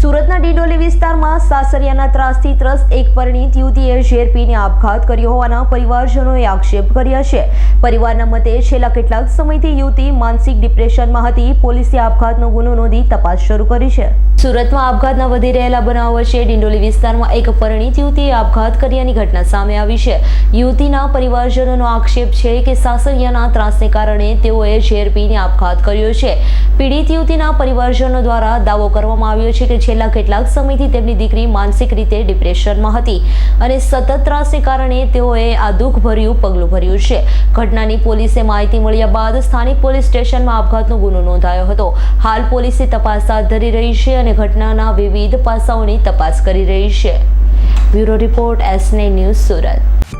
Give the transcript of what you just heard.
સુરતના ડિંડોલી વિસ્તારમાં સાસરિયાના ત્રાસથી ત્રસ્ત એક પરિણીત યુવતીએ ઝેર પીને આપઘાત કર્યો હોવાના પરિવારજનોએ આક્ષેપ કર્યા છે. પરિવારના મતે છેલ્લા કેટલાક સમયથી યુવતી માનસિક ડિપ્રેશનમાં હતી. પોલીસે આપઘાતનો ગુનો નોંધી તપાસ શરૂ કરી છે. સુરતમાં આપઘાતના વધી રહેલા બનાવ વચ્ચે ડિંડોલી વિસ્તારમાં એક પરિણીત યુવતીએ આપઘાત કર્યાની ઘટના સામે આવી છે. યુવતીના પરિવારજનોનો આક્ષેપ છે કે સાસરિયાના ત્રાસને કારણે તેઓએ ઝેર પીને આપઘાત કર્યો છે. પીડિત યુવતીના પરિવારજનો દ્વારા દાવો કરવામાં આવ્યો છે કે છેલ્લા કેટલાક સમયથી તેમની દીકરી માનસિક રીતે ડિપ્રેશનમાં હતી અને સતત ત્રાસને કારણે તેઓએ આ દુઃખભર્યું પગલું ભર્યું છે. ઘટનાની પોલીસે માહિતી મળ્યા બાદ સ્થાનિક પોલીસ સ્ટેશનમાં આપઘાતનો ગુનો નોંધાયો હતો. હાલ પોલીસે તપાસ હાથ ધરી રહી છે અને ઘટનાના વિવિધ પાસાઓની તપાસ કરી રહી છે. બ્યુરો રિપોર્ટ એસને ન્યૂઝ સુરત.